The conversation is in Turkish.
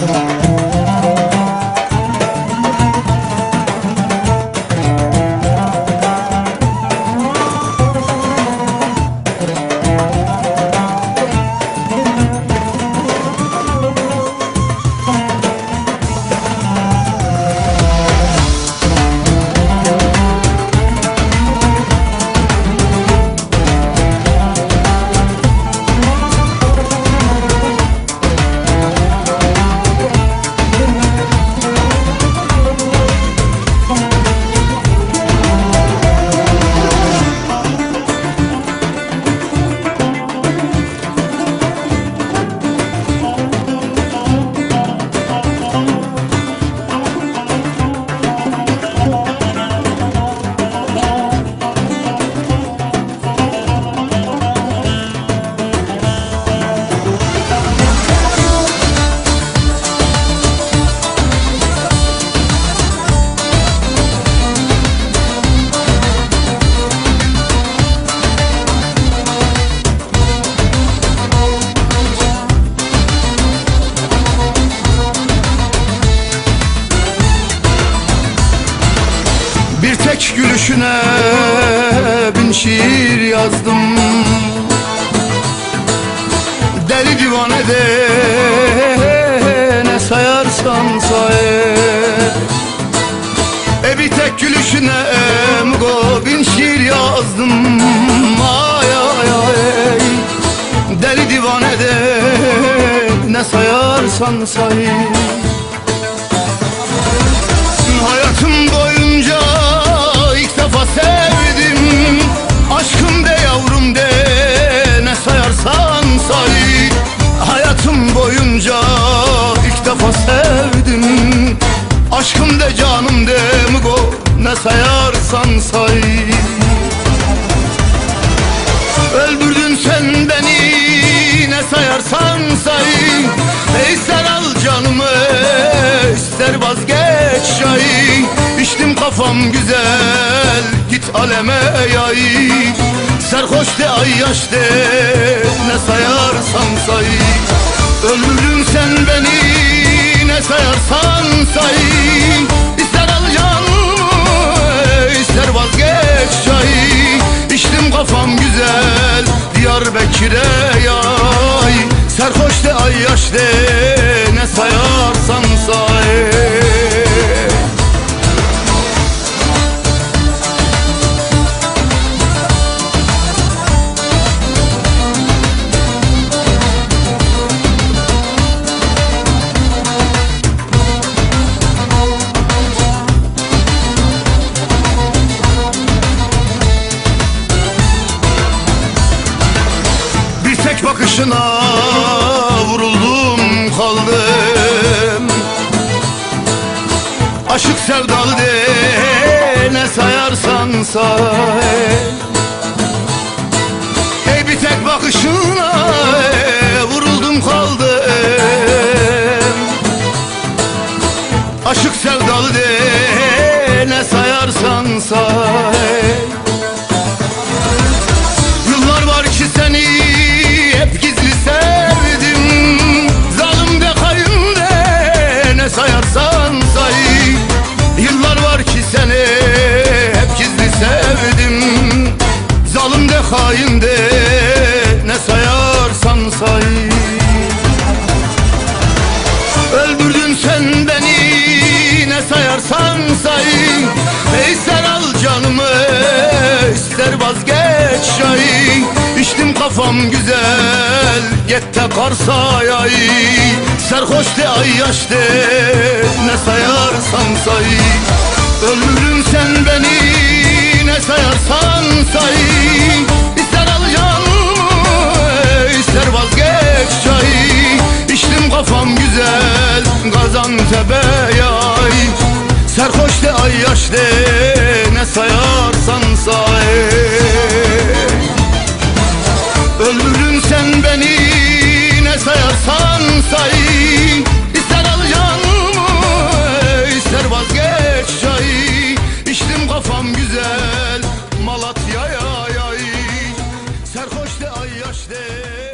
Bir tek gülüşüne bin şiir yazdım. Deli divane de ne sayarsan say. E bir tek gülüşüne emgo bin şiir yazdım. Ay ay ay. Deli divane de ne sayarsan say Aşkım de canım de mugo ne sayarsan say. Öldürdün sen beni ne sayarsan say. İster al canımı ister vazgeç yay İçtim kafam güzel git aleme yay. Serhoş de ay yaş de ne sayarsan say. Öldürdün sen beni ne sayarsan say Diyarbakır'e yay. Serhoş de ay yaş de ne sayarsan say tek bakışına vuruldum kaldım. Aşık sevdalı de ne sayarsan say. Ey bir tek bakışına vuruldum kaldım. Aşık sevdalı de ne sayarsan say hain de ne sayarsan say. Öldürdün sen beni ne sayarsan say. İster al canımı ister vazgeç yay İçtim kafam güzel get de karsayay Serhoş de ay yaş de ne sayarsan say. Öldürdün sen beni ne sayarsan say tebe yay Serhoş de ay yaş de ne sayarsan say. Öldürdün sen beni ne sayarsan say. İster al canımı ister vazgeç çayı İçtim kafam güzel Malatya'ya yay. Serhoş de ay yaş de